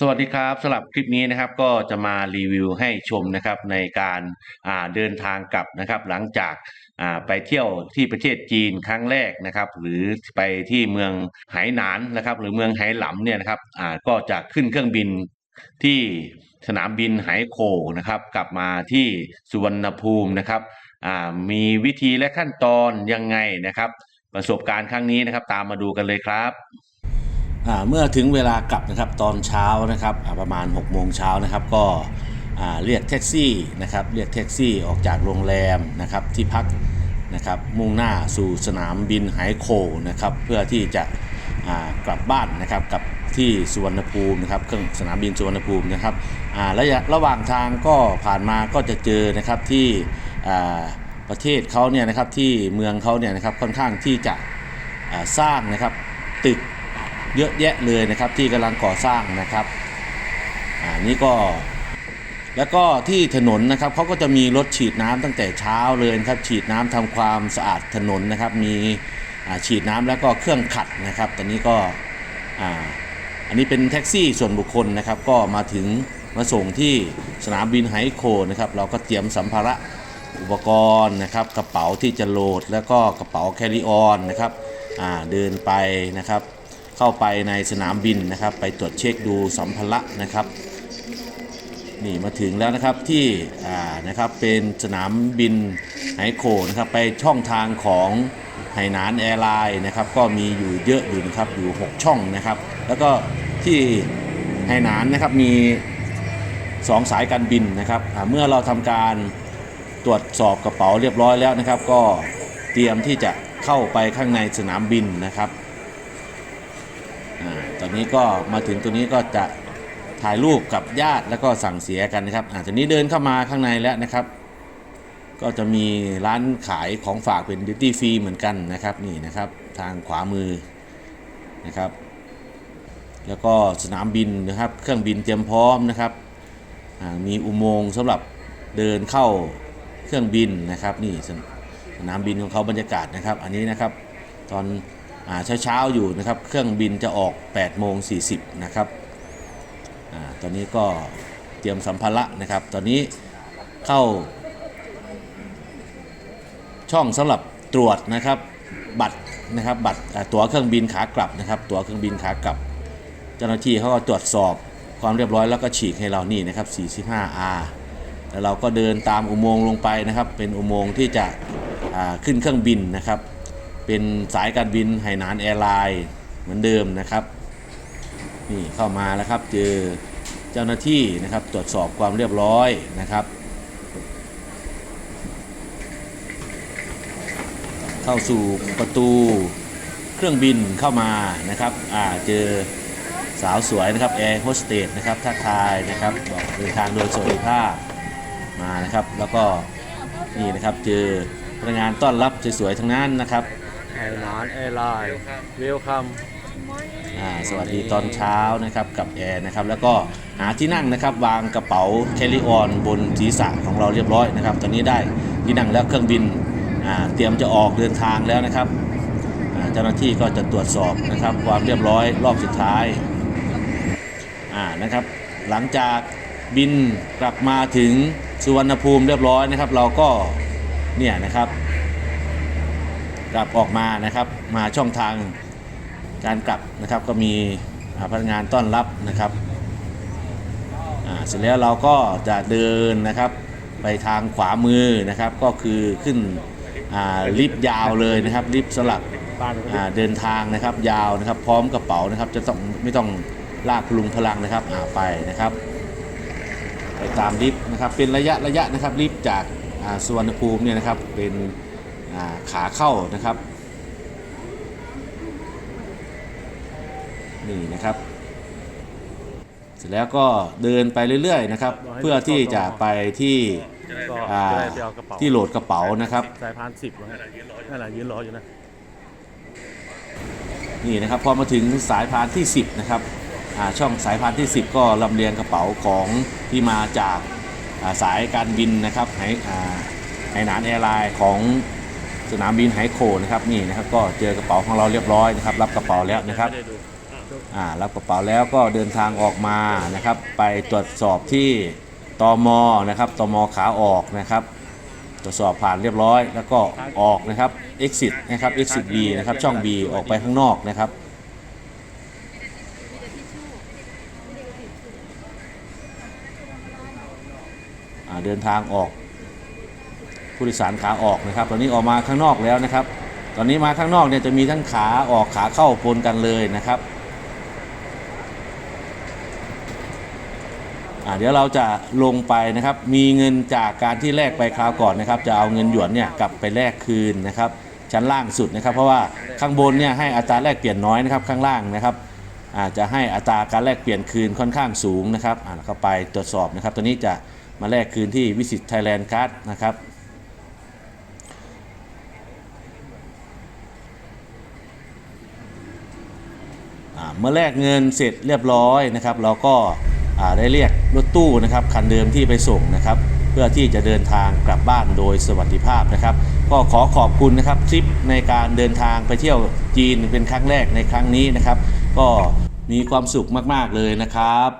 สวัสดีครับสำหรับคลิปนี้นะครับก็จะมารีวิวให้ชมนะครับในการาเดินทางกลับนะครับ หลังจากาไปเที่ยวที่ประเทศจีนครั้งแรกนะครับ หรือไปที่เมืองไหหนานนะครับ หรือเมืองไหหลำเนี่ยนะครับก็จะขึ้นเครื่องบินที่สนามบินไหโคนะครับ กลับมาที่สุวรรณภูมินะครับมีวิธีและขั้นตอนยังไงนะครับ ประสบการณ์ครั้งนี้นะครับ ตามมาดูกันเลยครับ เมื่อถึงเวลากลับนะครับตอนเช้านะครับประมาณ6โมงเช้านะครับก็เรียกแท็กซี่นะครับเรียกแท็กซี่ออกจากโรงแรมนะครับที่พักนะครับมุ่งหน้าสู่สนามบินไหโคนะครับเพื่อที่จะกลับบ้านนะครับกับที่สุวรรณภูมินะครับเครื่องสนามบินสุวรรณภูมินะครับระยะระหว่างทางก็ผ่านมาก็จะเจอนะครับที่ประเทศเขาเนี่ยนะครับที่เมืองเขาเนี่ยนะครับค่อนข้างที่จะสร้างนะครับตึก เยอะแยะเลยนะครับที่กำลังก่อสร้างนะครับอ่านี่ก็แล้วก็ที่ถนนนะครับเขาก็จะมีรถฉีดน้ำตั้งแต่เช้าเลยครับฉีดน้ำทำความสะอาดถนนนะครับ มีฉีดน้ำแล้วก็เครื่องขัดนะครับ ตอนนี้ก็อ่าอันนี้เป็นแท็กซี่ส่วนบุคคลนะครับ ก็มาถึงมาส่งที่สนามบินไฮโคนะครับ เราก็เตรียมสัมภาระอุปกรณ์นะครับ กระเป๋าที่จะโหลดแล้วก็กระเป๋าแคริออนนะครับเดินไปนะครับ เข้าไปในสนามบินนะครับ ไปตรวจเช็คดูสัมภาระนะครับนี่มาถึงแล้วนะครับที่อ่านะครับเป็นสนามบินไหโคนะครับไปช่องทางของไหหนานแอร์ไลน์นะครับก็มีอยู่เยอะอยู่นะครับอยู่ 6 ช่องนะครับ แล้วก็ที่ไหหนานนะครับมี 2 สายการบินนะครับเมื่อเราทำการตรวจสอบกระเป๋าเรียบร้อยแล้วนะครับ ก็เตรียมที่จะเข้าไปข้างในสนามบินนะครับ อนนี้ก็มาถึงตัวนี้ก็จะถ่ายรูปกับญาติแล้วก็สั่งเสียกันนะครับอ่าตอนนี้เดินเข้ามาข้างในแล้วนะครับ ก็จะมีร้านขายของฝากเป็นดิวตี้ฟรีเหมือนกันนะครับนี่นะครับทางขวามือนะครับ แล้วก็สนามบินนะครับ เครื่องบินเตรียมพร้อมนะครับมีอุโมงค์สำหรับเดินเข้าเครื่องบินนะครับ นี่สนามบินของเขาบรรยากาศนะครับ อันนี้นะครับ ตอน เช้าๆอยู่นะครับเครื่องบินจะออก8โมง40นะครับอตอนนี้ก็เตรียมสัมภาระนะครับ ตอนนี้เข้า ช่องสำหรับตรวจนะครับบัตรนะครับบัตรตั๋วเครื่องบินขากลับนะครับ ตั๋วเครื่องบินขากลับ เจ้าหน้าที่เขาก็ตรวจสอบความเรียบร้อยแล้วก็ฉีกให้เรานี่นะครับ 45R แล้วเราก็เดินตามอุโมงค์ลงไปนะครับ เป็นอุโมงค์ที่จะขึ้นเครื่องบินนะครับ เป็นสายการบินไหหนานแอร์ไลน์เหมือนเดิมนะครับนี่เข้ามาแล้วครับเจอเจ้าหน้าที่นะครับตรวจสอบความเรียบร้อยนะครับ เข้าสู่ประตูเครื่องบินเข้ามานะครับอ่าเจอสาวสวยนะครับแอร์โฮสเตสนะครับทักทายนะครับบอกเดินทางโดยสวัสดิภาพมานะครับ แล้วก็นี่นะครับเจอพนักงานต้อนรับสวยๆทั้งนั้นนะครับ ไอ้นานแอร์ไลน์เวลคัมอ่าสวัสดีตอนเช้านะครับกับแอร์นะครับแล้วก็หาที่นั่งนะครับวางกระเป๋าแคลิออนบนศีรษะของเราเรียบร้อยนะครับ ตอนนี้ได้ที่นั่งแล้วเครื่องบินอ่าเตรียมจะออกเดินทางแล้วนะครับอ่าเจ้าหน้าที่ก็จะตรวจสอบนะครับความเรียบร้อยรอบสุดท้ายอ่านะครับหลังจากบินกลับมาถึงสุวรรณภูมิเรียบร้อยนะครับ เราก็เนี่ยนะครับ กลับออกมานะครับมาช่องทางการกลับนะครับก็มีพนักงานต้อนรับนะครับเสร็จแล้วเราก็จะเดินนะครับไปทางขวามือนะครับก็คือขึ้นลิฟต์ยาวเลยนะครับลิฟต์สำหรับเดินทางนะครับยาวนะครับพร้อมกระเป๋านะครับจะต้องไม่ต้องลากพลุงพลังนะครับไปนะครับไปตามลิฟต์นะครับเป็นระยะระยะนะครับลิฟต์จากสุวรรณภูมิเนี่ยนะครับเป็น ขาเข้านะครับ นี่นะครับ เสร็จแล้วก็เดินไปเรื่อยๆนะครับ เพื่อที่จะไปที่ก็อ่าจะได้ไปเอากระเป๋าที่โหลดกระเป๋านะครับสายพานสิบนั่นแหละยืนรออยู่นะนี่นะครับพอมาถึงสายพานที่ 10 นะครับอ่าช่องสายพานที่ 10 ก็ลำเลียงกระเป๋าของที่มาจากอ่าสายการบินนะครับไหอ่าไหหนานแอร์ไลน์ของ สนามบินไหโคนะครับนี่นะครับก็เจอกระเป๋าของเราเรียบร้อยนะครับ รับกระเป๋าแล้วนะครับไม่ได้ดูออ่ารับกระเป๋าแล้วก็เดินทางออกมานะครับ ไปตรวจสอบที่ตมนะครับตมขาออกนะครับ ตรวจสอบผ่านเรียบร้อย แล้วก็ออกนะครับ exit นะครับ exit B นะครับช่อง B ออกไปข้างนอกนะครับอ่าเดินทางออก ผู้โดยสารขาออกนะครับตอนนี้ออกมาข้างนอกแล้วนะครับ ตอนนี้มาข้างนอกเนี่ยจะมีทั้งขาออกขาเข้าปนกันเลยนะครับเดี๋ยวเราจะลงไปนะครับ มีเงินจากการที่แลกไปคราวก่อนนะครับ จะเอาเงินหยวนเนี่ยกลับไปแลกคืนนะครับ ชั้นล่างสุดนะครับ เพราะว่าข้างบนเนี่ยให้อัตราแลกเปลี่ยนน้อยนะครับข้างล่างนะครับอาจจะให้อัตราการแลกเปลี่ยนคืนค่อนข้างสูงนะครับอ่าเข้าไปตรวจสอบนะครับ ตัวนี้จะมาแลกคืนที่วิสิตไทยแลนด์การ์ดนะครับ เมื่อแลกเงินเสร็จเรียบร้อยนะครับ เราก็ได้เรียกรถตู้นะครับคันเดิมที่ไปส่งนะครับ เพื่อที่จะเดินทางกลับบ้านโดยสวัสดิภาพนะครับ ก็ขอขอบคุณนะครับทริปในการเดินทางไปเที่ยวจีนเป็นครั้งแรกในครั้งนี้นะครับ ก็มีความสุขมาก ๆ เลยนะครับ